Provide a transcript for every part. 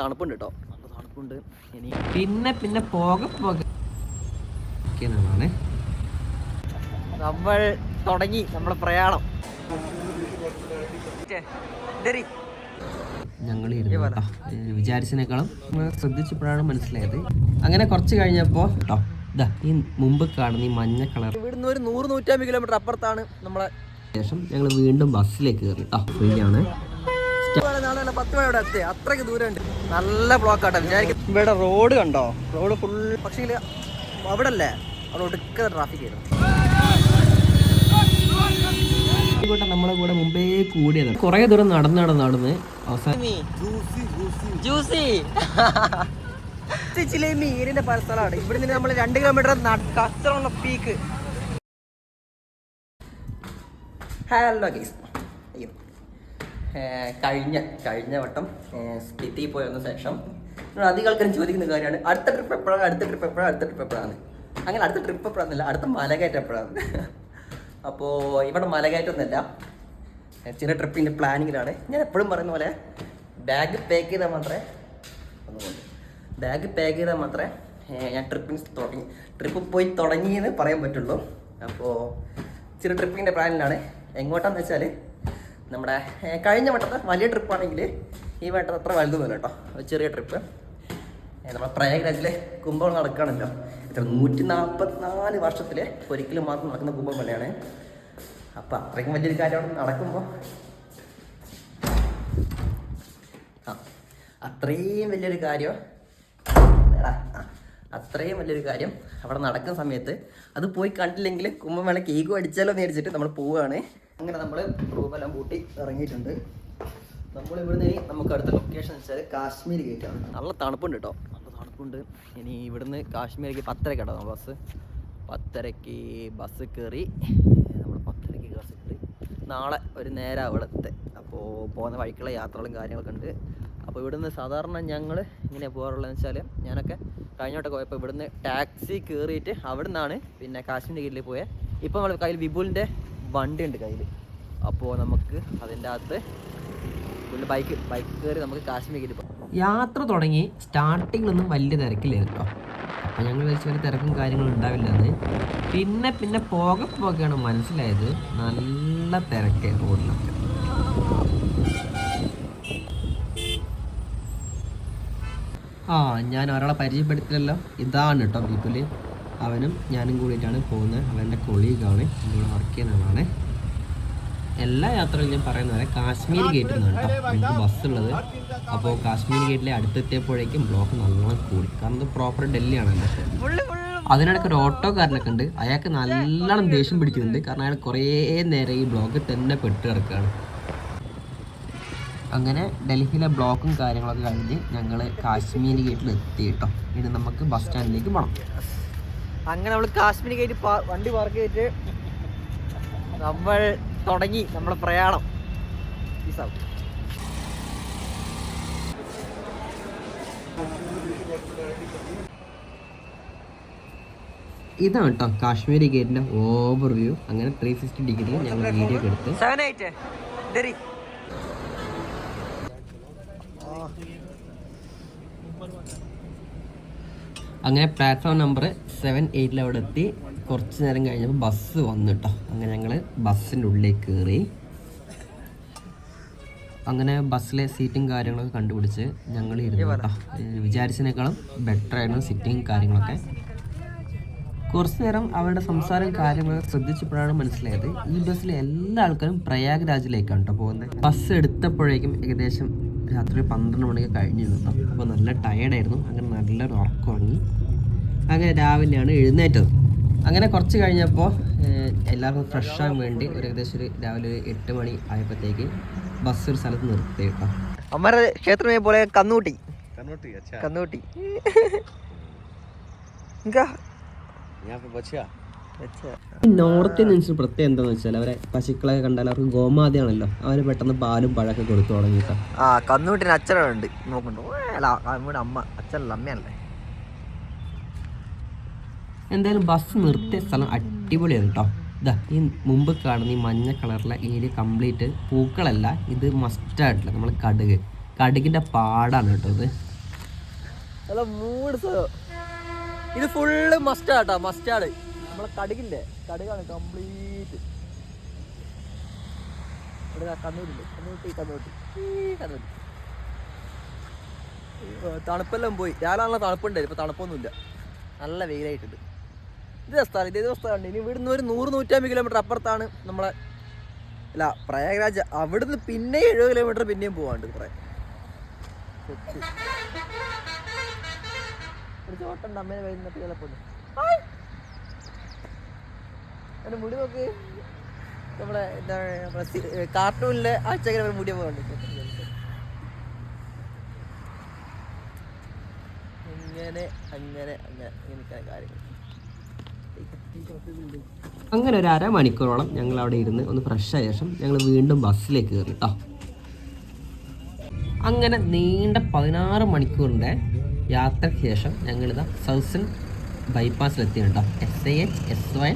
തണുപ്പുണ്ട് കേട്ടോ നല്ല തണുപ്പുണ്ട്. ഇനി പിന്നെ പിന്നെ പോക പോക. നമ്മൾ തുടങ്ങി. നമ്മളെ പ്രയാണം. ഞങ്ങൾ വിചാരിച്ചതിനേക്കാളും ശ്രദ്ധിച്ചപ്പോഴാണ് മനസ്സിലായത്. അങ്ങനെ കുറച്ച് കഴിഞ്ഞപ്പോൾ കേട്ടോ ഇതാ ഈ മുമ്പ് കാണുന്ന ഈ മഞ്ഞ കളർ. ഇവിടുന്ന് ഒരു നൂറ് നൂറ്റമ്പത് കിലോമീറ്റർ അപ്പുറത്താണ് നമ്മളെ ശേഷം ഞങ്ങൾ വീണ്ടും ബസ്സിലേക്ക് കയറി കേട്ടോ ഫ്രീ ആണ് അത്രയ്ക്ക് ദൂരമുണ്ട് നല്ല ബ്ലോക്ക് ആട്ടോ വിചാരിക്കും ഇവിടെ റോഡ് കണ്ടോ? റോഡ് ഫുൾ പക്ഷേ അവിടെ അല്ലേ അവിടെ ഒടുക്കത്തെ ട്രാഫിക് ആയിരുന്നു. ആയിക്കോട്ടെ നമ്മളെ കൂടെ മുമ്പേ കൂടിയത് കുറേ ദൂരം നടന്ന് നടന്ന് നടന്ന് അവസാനം ജ്യൂസി ചിലേമി ഇതിന്റെ പല സ്ഥലമാണ്. ഇവിടെ നിന്ന് നമ്മൾ രണ്ട് കിലോമീറ്റർ കച്ചറുള്ള പീക്ക് ഹലോ ഗീസ് കഴിഞ്ഞ കഴിഞ്ഞ വട്ടം സ്പിത്തി പോയി വന്ന ശേഷം അധികം ആൾക്കാരും ചോദിക്കുന്ന കാര്യമാണ് അടുത്ത ട്രിപ്പ് എപ്പോഴാണ് അടുത്ത ട്രിപ്പ് എപ്പോഴാണ് അടുത്ത ട്രിപ്പ് എപ്പോഴാണ്? അങ്ങനെ അടുത്ത ട്രിപ്പ് എപ്പോഴാണെന്നില്ല അടുത്ത മലകയറ്റം എപ്പോഴാണ്? അപ്പോൾ ഇവിടെ മലകയറ്റമൊന്നുമില്ല. ചില ട്രിപ്പിന്റെ പ്ലാനിങ്ങിലാണ് ഞാൻ എപ്പോഴും പറയുന്ന പോലെ ബാഗ് പാക്ക് ചെയ്താൽ മാത്രമേ ബാഗ് പാക്ക് ചെയ്താൽ മാത്രമേ ഞാൻ ട്രിപ്പിന് തുടങ്ങി ട്രിപ്പ് പോയി തുടങ്ങിയെന്ന് പറയാൻ പറ്റുള്ളൂ. അപ്പോൾ ചില ട്രിപ്പിന്റെ പ്ലാനിലാണ് എങ്ങോട്ടാന്ന് വെച്ചാൽ നമ്മുടെ കഴിഞ്ഞ വട്ടത്തെ വലിയ ട്രിപ്പാണെങ്കിൽ ഈ വട്ടം അത്ര വലുതൊന്നുമില്ല കേട്ടോ. ഒരു ചെറിയ ട്രിപ്പ്. നമ്മുടെ പ്രയാഗ്രാജിലെ കുംഭം നടക്കുകയാണല്ലോ. ഇത്ര നൂറ്റി നാൽപ്പത്തിനാല് വർഷത്തിൽ ഒരിക്കലും മാത്രം നടക്കുന്ന കുംഭം കുംഭമേളയാണ് അപ്പം അത്രയ്ക്കും വലിയൊരു കാര്യമാണ് നടക്കുമ്പോൾ ആ അത്രയും വലിയൊരു കാര്യം. അത്രയും വലിയൊരു കാര്യം അവിടെ നടക്കുന്ന സമയത്ത് അത് പോയി കണ്ടില്ലെങ്കിൽ കുംഭമേള കേക്ക് അടിച്ചാലോ എന്ന് വിചാരിച്ചിട്ട് നമ്മൾ പോവുകയാണ് അങ്ങനെ നമ്മൾ റൂമെല്ലാം പൂട്ടി ഇറങ്ങിയിട്ടുണ്ട്. നമ്മൾ ഇവിടുന്ന് ഇനി നമുക്ക് അടുത്ത ലൊക്കേഷൻ വെച്ചാൽ കാശ്മീർ ഗേറ്റാണ് നല്ല തണുപ്പുണ്ട് കേട്ടോ നല്ല തണുപ്പുണ്ട്. ഇനി ഇവിടുന്ന് കാശ്മീരിലേക്ക് പത്തരക്കാട്ടോ നമ്മൾ ബസ്. പത്തരയ്ക്ക് ബസ് കയറി നമ്മൾ പത്തരയ്ക്ക് ബസ് കയറി നാളെ ഒരു നേരം അവിടുത്തെ അപ്പോൾ പോകുന്ന വഴിക്കുള്ള യാത്രകളും കാര്യങ്ങളൊക്കെ ഉണ്ട്. അപ്പോൾ ഇവിടുന്ന് സാധാരണ ഞങ്ങൾ ഇങ്ങനെ പോകാറുള്ളതെന്ന് വെച്ചാൽ ഞാനൊക്കെ കഴിഞ്ഞോട്ടൊക്കെ പോയപ്പോൾ ഇവിടുന്ന് ടാക്സി കയറിയിട്ട് അവിടെ നിന്നാണ് പിന്നെ കാശ്മീർ ഗേറ്റിൽ പോയത് ഇപ്പോൾ നമ്മൾ കയ്യിൽ വിപുലിന്റെ വണ്ടി ഉണ്ട് കയ്യിൽ അപ്പോൾ നമുക്ക് അതിന്റെ അകത്ത് ഫുള്ള് ബൈക്ക് ബൈക്ക് കയറി നമുക്ക് കാശ്മീർ കീഴിൽ പോകാം. യാത്ര തുടങ്ങി സ്റ്റാർട്ടിങ്ങിലൊന്നും വലിയ തിരക്കില്ലായിരുന്നു അപ്പം ഞങ്ങൾ വിചാരിച്ച ഒരു തിരക്കും കാര്യങ്ങളും ഉണ്ടാവില്ല എന്ന്. പിന്നെ പിന്നെ പോക പോകെയാണ് മനസ്സിലായത് നല്ല തിരക്ക് റോഡിലൊക്കെ. ആ ഞാൻ ഒരാളെ പരിചയപ്പെടുത്തില്ലല്ലോ. ഇതാണ് കേട്ടോ ബീപ്പിൽ അവനും ഞാനും കൂടിയിട്ടാണ് പോകുന്നത്. അവന്റെ കൊളീഗാണ്. എന്നോട് വർക്ക് ചെയ്യുന്ന ആളാണ്. എല്ലാ യാത്രകളും ഞാൻ പറയുന്ന പോലെ കാശ്മീർ ഗേറ്റിൽ നിന്നാണ് കേട്ടോ. നമുക്ക് ബസ് ഉള്ളത്. അപ്പോൾ കാശ്മീർ ഗേറ്റിലെ അടുത്തെത്തിയപ്പോഴേക്കും ബ്ലോക്ക് നല്ലോണം കൂടി. കാരണം ഇത് പ്രോപ്പർ എന്റെ അതിനിടയ്ക്ക് ഒരു ഓട്ടോക്കാരനൊക്കെ ഉണ്ട്. അയാൾക്ക് നല്ലോണം ദേഷ്യം പിടിക്കുന്നുണ്ട് കാരണം അയാൾ കുറേ നേരം ഈ ബ്ലോക്കിൽ തന്നെ പെട്ട് കിടക്കുകയാണ് അങ്ങനെ ഡൽഹിയിലെ ബ്ലോക്കും കാര്യങ്ങളൊക്കെ കഴിഞ്ഞ് ഞങ്ങൾ കാശ്മീർ ഗേറ്റിൽ എത്തി കേട്ടോ. ഇനി നമുക്ക് ബസ് സ്റ്റാൻഡിലേക്ക് പോകണം അങ്ങനെ നമ്മൾ കാശ്മീരി കയറ്റി വണ്ടി പാർക്ക് ചെയ്തിട്ട് നമ്മൾ തുടങ്ങി നമ്മുടെ പ്രയാണം. ഇതാണ് കേട്ടോ കാശ്മീരി ഗേറ്റിന്റെ ഓവർ വ്യൂ അങ്ങനെ ത്രീ സിക്സ്റ്റി ഡിഗ്രി ഞങ്ങൾ വീഡിയോ ഒക്കെ എടുത്ത് eight. ഡെറി. അങ്ങനെ പ്ലാറ്റ്ഫോം നമ്പർ സെവൻ എയ്റ്റിൽ അവിടെ എത്തി. കുറച്ച് നേരം കഴിഞ്ഞപ്പോൾ ബസ് വന്നു കേട്ടോ അങ്ങനെ ഞങ്ങൾ ബസ്സിന്റെ ഉള്ളിലേക്ക് കയറി അങ്ങനെ ബസ്സിലെ സീറ്റും കാര്യങ്ങളൊക്കെ കണ്ടുപിടിച്ച് ഞങ്ങൾ ഇരുന്നു കേട്ടോ വിചാരിച്ചതിനേക്കാളും ബെറ്റർ ആയിരുന്നു സിറ്റിങ് കാര്യങ്ങളൊക്കെ. കുറച്ച് നേരം അവരുടെ സംസാരം കാര്യങ്ങൾ ശ്രദ്ധിച്ചപ്പോഴാണ് മനസ്സിലായത്. ഈ ബസ്സിലെ എല്ലാ ആൾക്കാരും പ്രയാഗ്രാജിലേക്കാണ് കേട്ടോ പോകുന്നത്. ബസ് എടുത്തപ്പോഴേക്കും ഏകദേശം രാത്രി പന്ത്രണ്ട് മണിക്ക് കഴിഞ്ഞിരുന്നു കേട്ടോ അപ്പോൾ നല്ല ടയേർഡായിരുന്നു അങ്ങനെ നല്ലൊരു ഉറക്കം ഉറങ്ങി അങ്ങനെ രാവിലെയാണ് എഴുന്നേറ്റത് അങ്ങനെ കുറച്ച് കഴിഞ്ഞപ്പോൾ ഏഹ്, എല്ലാവർക്കും ഫ്രഷ് ആകാൻ വേണ്ടി ഒരു ഏകദേശം ഒരു രാവിലെ ഒരു എട്ട് മണി ആയപ്പോഴത്തേക്ക് ബസ് ഒരു സ്ഥലത്ത് നിർത്തി കേട്ടോ हमारे क्षेत्र में बोले कन्नूटी कनोटी अच्छा कन्नूटी इनका यहाँ पे बचिया अच्छा നോർത്ത് ഇന്ത്യൻസിന് പ്രത്യേകം എന്താണെന്ന് വെച്ചാൽ അവരെ പശുക്കളൊക്കെ കണ്ടാൽ അവർക്ക് ഗോമാതയാണല്ലോ. അവർ പെട്ടെന്ന് പാലും പഴമൊക്കെ കൊടുത്തു തുടങ്ങിയിട്ട് ആ കന്നൂട്ടിന് അച്ഛനുണ്ട് നോക്കണ്ടോ അമ്മ. അച്ഛനല്ല അമ്മയല്ലേ? എന്തായാലും ബസ് നിർത്തിയ സ്ഥലം അടിപൊളിയാണ് കേട്ടോ ഇതാ ഈ മുമ്പ് കാണുന്ന ഈ മഞ്ഞ കളറിലെ ഏരിയ കംപ്ലീറ്റ് പൂക്കളല്ല ഇത് മസ്റ്റായിട്ടില്ല നമ്മൾ കടുക്. കടുകിന്റെ പാടാണ് കേട്ടോ ഇത്. ഇത് ഫുള്ള് മസ്റ്റാട്ടോ മസ്റ്റാർഡ് നമ്മളെ കടുകില്ലേ? കടുകാണ് കംപ്ലീറ്റ് ഇവിടെ കണ്ണൂരില്ലേ? കണ്ണൂട്ടി കണ്ണൂട്ടി കണ്ണൂട്ടി തണുപ്പെല്ലാം പോയി. രാവിലെ തണുപ്പുണ്ടായിരുന്നു. ഇപ്പൊ തണുപ്പൊന്നുമില്ല. നല്ല വെയിലായിട്ടുണ്ട്. ഇതേ സ്ഥലം. ഇതേ സ്ഥലമുണ്ട്. ഇനി ഇവിടുന്ന് ഒരു നൂറ് നൂറ്റമ്പത് കിലോമീറ്റർ അപ്പുറത്താണ് നമ്മളെ അല്ല പ്രയാഗ്രാജ്. അവിടുന്ന് പിന്നെ എഴുപത് കിലോമീറ്റർ പിന്നെയും പോവാണ്ട് കുറെ. ഒരു ചോട്ടുണ്ട് അമ്മേനെ വരുന്നിട്ട് എന്റെ മുടി നോക്ക്. നമ്മളെ എന്താ പറയാ കാർട്ടൂണിലെ ആഴ്ചകൾ മുടി പോകുന്നുണ്ട് അങ്ങനെ അങ്ങനെ അങ്ങനെ ഇങ്ങനെയൊക്കെയാണ് കാര്യങ്ങൾ. അങ്ങനെ ഒരു അരമണിക്കൂറോളം ഞങ്ങൾ അവിടെ ഇരുന്ന് ഒന്ന് ഫ്രഷ് ആയ ശേഷം ഞങ്ങൾ വീണ്ടും ബസ്സിലേക്ക് കയറി കേട്ടോ അങ്ങനെ നീണ്ട പതിനാറ് മണിക്കൂറിന്റെ യാത്രയ്ക്ക് ശേഷം ഞങ്ങളിതാ സൗസൻ ബൈപ്പാസിലെത്തിയാണ് കേട്ടോ. S I H S Y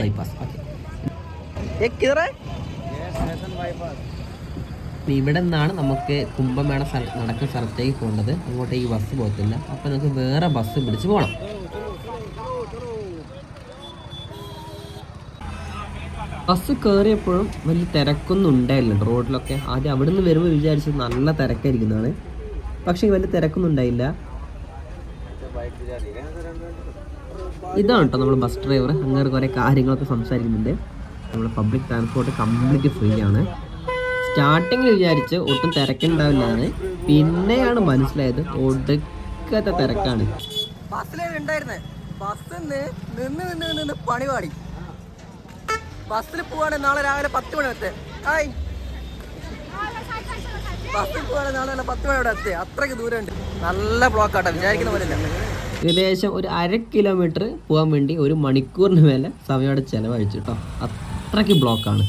bypass okay ഇവിടെ നിന്നാണ് നമുക്ക് കുംഭമേള സ്ഥല നടക്കുന്ന സ്ഥലത്തേക്ക് പോകേണ്ടത്. അങ്ങോട്ട് ഈ ബസ് പോകത്തില്ല. അപ്പം നമുക്ക് വേറെ ബസ് പിടിച്ച് പോകണം ബസ് കയറിയപ്പോഴും വലിയ തിരക്കൊന്നും ഉണ്ടായില്ല. റോഡിലൊക്കെ ആദ്യം അവിടെ നിന്ന് വരുമ്പോൾ വിചാരിച്ചത് നല്ല തിരക്കായിരിക്കുന്നതാണ്. പക്ഷേ വലിയ തിരക്കൊന്നും ഉണ്ടായില്ല. ഇതാണ് കേട്ടോ നമ്മൾ ബസ് ഡ്രൈവർ അങ്ങനെ കുറേ കാര്യങ്ങളൊക്കെ സംസാരിക്കുന്നുണ്ട്. നമ്മൾ പബ്ലിക് ട്രാൻസ്പോർട്ട് കംപ്ലീറ്റ് ഫ്രീ ആണ്. സ്റ്റാർട്ടിങ്ങിൽ വിചാരിച്ച് ഒട്ടും തിരക്കുണ്ടാവില്ലാണ് പിന്നെയാണ് മനസ്സിലായത് ഒടുക്കത്തെ തിരക്കാണ്. ബസ്സിൽ പോവാണ് നാളെ രാവിലെ പത്ത് മണി വരെ ഹായ്. ബസ്സിൽ പോവാണ് നാളെ പത്ത് മണി വരെ എത്തേ അത്രയ്ക്ക് ദൂരമുണ്ട്. നല്ല ബ്ലോക്കാട്ടോ വിചാരിക്കുന്ന പോലെ ഏകദേശം ഒരു അര കിലോമീറ്റർ പോകാൻ വേണ്ടി ഒരു മണിക്കൂറിന് മേലെ സമയം അവിടെ ചിലവഴിച്ചു കേട്ടോ അത്രയ്ക്ക് ബ്ലോക്കാണ്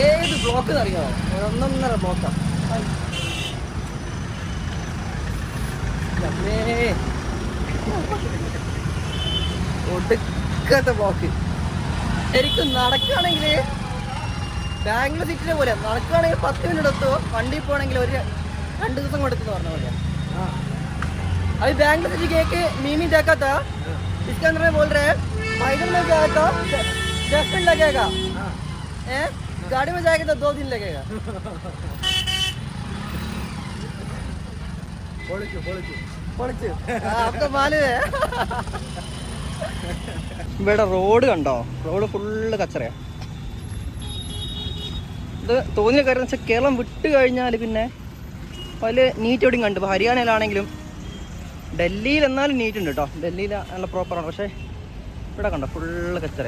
ഏത് ബ്ലോക്ക് അറിയാമോ ഒന്നൊന്നര ബ്ലോക്ക് ശരിക്കും നടക്കുകയാണെങ്കിൽ ബാംഗ്ലൂർ സിറ്റിനെ പോലെ നടക്കുകയാണെങ്കിൽ പത്ത് മിനിറ്റ് എത്തുമോ വണ്ടി പോകണമെങ്കിൽ ഒരു രണ്ട് ദിവസം കൊടുക്കുന്നു പറഞ്ഞ പോലെ अभी बैंगलोर सिटी गए के मीमी देखा था इसके अंदर में बोल रहे हैं पैदल में गया तो दस मिनट लगेगा हैं? गाड़ी में जाएगा तो दो दिन लगेगा പൊളിച്ചു ആ, आपको मालूम है ഇവിടെ റോഡ് കണ്ടോ? റോഡ് ഫുള്ള് കച്ചറയാ. ഇത് തോന്നിയ കാര്യം വെച്ചാൽ കേരളം വിട്ട് കഴിഞ്ഞാൽ പിന്നെ വല്ല നീറ്റ് എവിടെയും കണ്ടു. ഇപ്പോൾ ഹരിയാനയിലാണെങ്കിലും ഡൽഹിയിൽ എന്നാലും നീറ്റ് ഉണ്ട് കേട്ടോ ഡൽഹിയിൽ നല്ല പ്രോപ്പറാണ് പക്ഷേ ഇവിടെ കണ്ടോ? ഫുള്ള് കച്ചറ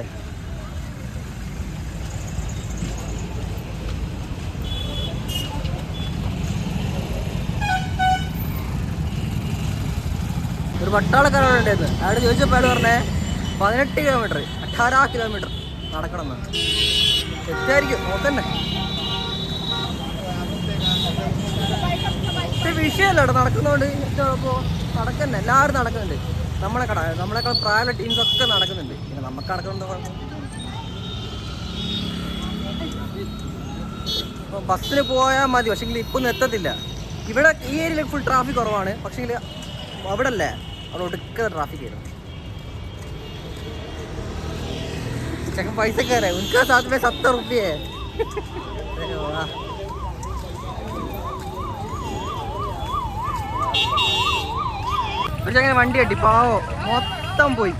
ഒരു പട്ടാളക്കാരാണ് ഉണ്ടായിരുന്നത് അയാൾ ചോദിച്ചപ്പോൾ പറഞ്ഞേ? പതിനെട്ട് കിലോമീറ്റർ അഠാര കിലോമീറ്റർ നടക്കണം എന്നാണ്. തെറ്റായിരിക്കും നോക്കന്നെ വിഷയമല്ലോട്ടോ നടക്കുന്നോണ്ട്? ഇപ്പോൾ നടക്കുന്നെ എല്ലാവരും നടക്കുന്നുണ്ട്. നമ്മളെ കട നമ്മളെക്കാൾ ടീംസ് ഒക്കെ നടക്കുന്നുണ്ട്. പിന്നെ നമുക്ക് നടക്കുന്നുണ്ട് കുഴപ്പം ബസ്സിന് പോയാൽ മതി പക്ഷേ ഇപ്പം എത്തത്തില്ല. ഇവിടെ ഈ ഏരിയയിൽ ഫുൾ ട്രാഫിക് കുറവാണ്. പക്ഷേ അവിടെ അല്ലേ അവിടെ ഒടുക്കുന്ന ട്രാഫിക് ആയിരുന്നു. ചെക്കൻ പൈസക്കാരെ ഉനക്ക് സാത്ത് മേ സത്തർ റുപ്യ പക്ഷെ അങ്ങനെ വണ്ടി കട്ടി പാവോ. മൊത്തം പോയി.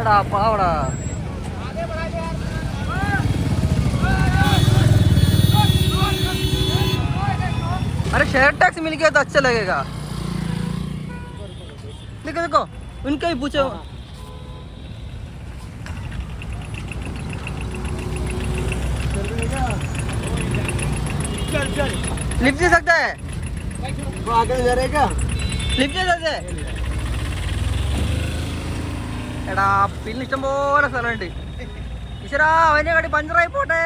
എടാ പാവടാ. अरे शेयर टैक्स मिल गया तो अच्छा लगेगा देखो देखो उनका ही पूछो लिफ्ट दे सकता है लिफ्ट दे सकते हैं എടാ പിന്നെ ഇഷ്ടംപോലെ സ്ഥലമുണ്ട് ഈശ്വരാ അവന്റെ കടി പഞ്ചറായി പോട്ടെ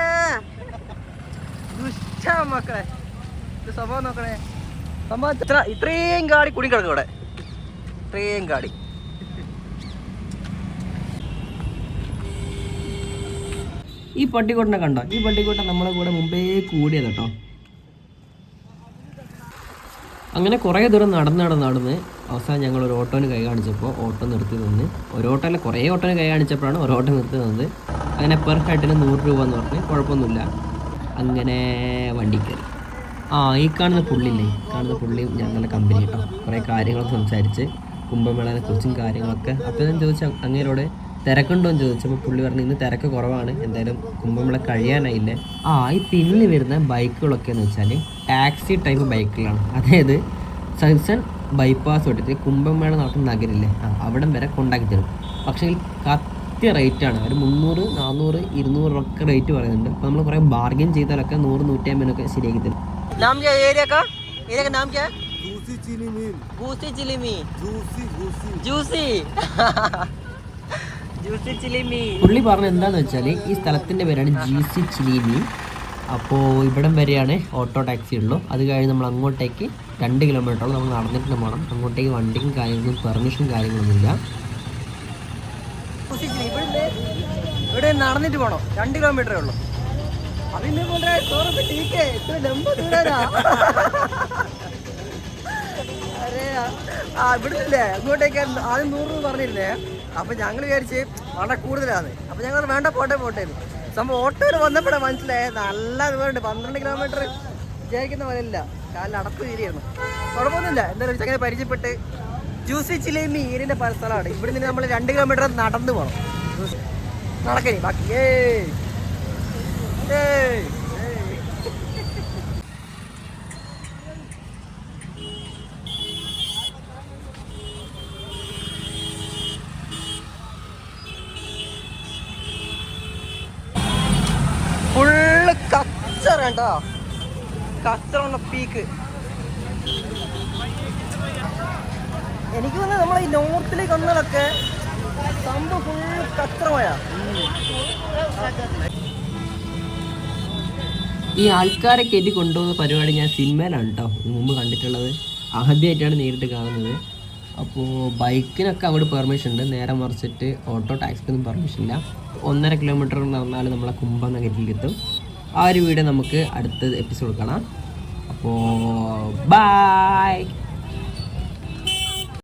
ദുഷ്ട മക്കളെ ഇത് നോക്കണേ. ഇത്രയും കാടി കുടി കിടക്കും ഇവിടെ. ഇത്രയും കാടി. ഈ പട്ടിക്കൂട്ടനെ കണ്ടോ? ഈ പട്ടിക്കൂട്ടം നമ്മളെ കൂടെ മുമ്പേ കൂടിയത് കേട്ടോ. അങ്ങനെ കുറേ ദൂരം നടന്ന് നടന്ന് നടന്ന് അവസാനം ഞങ്ങൾ ഒരു ഓട്ടോന് കൈ കാണിച്ചപ്പോൾ ഓട്ടോ നിർത്തി നിന്ന് ഒരു ഓട്ടോയിൽ കുറേ ഓട്ടോന് കൈ കാണിച്ചപ്പോഴാണ് ഒരു ഓട്ടോ നിർത്തി നിന്നത് അങ്ങനെ പെർ ഹെഡിന് നൂറ് രൂപ എന്ന് പറഞ്ഞ് കുഴപ്പമൊന്നുമില്ല. അങ്ങനെ വണ്ടി കയറി. ആ ഈ കാണുന്ന പുള്ളില്ലേ കാണുന്ന പുള്ളി ഞങ്ങളുടെ കമ്പനി കേട്ടോ കുറേ കാര്യങ്ങൾ സംസാരിച്ച് കുംഭമേളനെ കുറിച്ചും കാര്യങ്ങളൊക്കെ. അപ്പോൾ ഞാൻ ചോദിച്ച അങ്ങേരോട് തിരക്കുണ്ടോ? എന്ന് ചോദിച്ചപ്പോൾ പുള്ളി പറഞ്ഞു ഇന്ന് തിരക്ക് കുറവാണ്. എന്തായാലും കുംഭമേള കഴിയാനായില്ലേ? ആ ഈ പിന്നിൽ വരുന്ന ബൈക്കുകളൊക്കെ എന്ന് വെച്ചാൽ ടാക്സി ടൈപ്പ് ബൈക്കുകളാണ്. അതായത് സൺസൺ ബൈപ്പാസ് തൊട്ടിട്ട് കുംഭമേള നടത്തുന്ന നഗരില്ലേ? ആ അവിടം വരെ കൊണ്ടാക്കി തരും. പക്ഷേ കത്തിയ റേറ്റാണ് ഒരു മുന്നൂറ് നാനൂറ് ഇരുന്നൂറൊക്കെ റേറ്റ് പറയുന്നുണ്ട്. അപ്പോൾ നമ്മൾ കുറേ ബാർഗെയിൻ ചെയ്താലൊക്കെ നൂറ് നൂറ്റി അമ്പതിനൊക്കെ ശരിയാക്കി തരും. नाम क्या है एरिया का एरिया का नाम क्या है दूसरी चीनी मिल गूसी चिलीमी दूसरी दूसरी ജൂസി ജൂസി ചിലിമി പുള്ളി പറഞ്ഞ എന്താണെന്ന് വെച്ചാൽ ഈ സ്ഥലത്തിൻ്റെ പേരാണ് ജി സി ചിലീമി അപ്പോൾ ഇവിടം വരെയാണ് ഓട്ടോ ടാക്സി ഉള്ളൂ അത് കഴിഞ്ഞ് നമ്മൾ അങ്ങോട്ടേക്ക് രണ്ട് കിലോമീറ്ററോളം നമ്മൾ നടന്നിട്ട് പോകണം അങ്ങോട്ടേക്ക് വണ്ടിക്കും കാര്യങ്ങളും പെർമിഷൻ കാര്യങ്ങളൊന്നുമില്ല ഇവിടെ ഇവിടെ നടന്നിട്ട് പോണം രണ്ട് കിലോമീറ്ററേ ഉള്ളൂ അതിന് പോലെ സോറൊക്കെ ടീക്കേ ഇത്ര ലംബ ദൂരാനാ അരേ ആ ഇവിടുന്നില്ലേ? അങ്ങോട്ടേക്ക് ആദ്യം നൂറ് രൂപ പറഞ്ഞിരുന്നേ. അപ്പൊ ഞങ്ങൾ വിചാരിച്ച് വളരെ കൂടുതലാണ്. അപ്പൊ ഞങ്ങൾ വേണ്ട പോട്ടെ പോട്ടെ. സംഭവം ഓട്ടോയിൽ വന്നപ്പോഴാണ് മനസ്സിലായേ നല്ല ദൂരമുണ്ട് പന്ത്രണ്ട് കിലോമീറ്റർ വിചാരിക്കുന്ന പോലെ ഇല്ല കാലിൽ അടപ്പ് കീരിയായിരുന്നു കുഴപ്പമൊന്നുമില്ല. എന്തായാലും ചങ്ങനെ പരിചയപ്പെട്ട് ജ്യൂസി ചിലേമി ഈരിന്റെ പല സ്ഥലമാണ്. ഇവിടെ നിന്ന് നമ്മൾ രണ്ട് കിലോമീറ്റർ നടന്നു പോകണം നടക്കണേ ബാക്കി. ഏയ്! ഫുള്ള് കച്ചറ കേട്ടോ കച്ചറ പീക്ക് എനിക്ക് തോന്നുന്നത് നമ്മളെ ഈ നോർത്തിലേക്ക് വന്നതൊക്കെ സംഭവം ഫുള്ള് കച്ചറമായ ഈ ആൾക്കാരെ കയറ്റി കൊണ്ടുപോകുന്ന പരിപാടി ഞാൻ സിനിമയിലാണ് കേട്ടോ മുമ്പ് കണ്ടിട്ടുള്ളത്. ആദ്യമായിട്ടാണ് നേരിട്ട് കാണുന്നത്. അപ്പോൾ ബൈക്കിനൊക്കെ അവിടെ പെർമിഷൻ ഉണ്ട്. നേരെ മറിച്ചിട്ട് ഓട്ടോ ടാക്സിക്കൊന്നും പെർമിഷൻ ഇല്ല. ഒന്നര കിലോമീറ്റർ നടന്നാൽ നമ്മളെ കുംഭം നഗരത്തിൽ എത്തും ആ ഒരു വീഡിയോ നമുക്ക് അടുത്ത എപ്പിസോഡ് കാണാം. അപ്പോൾ ബായ്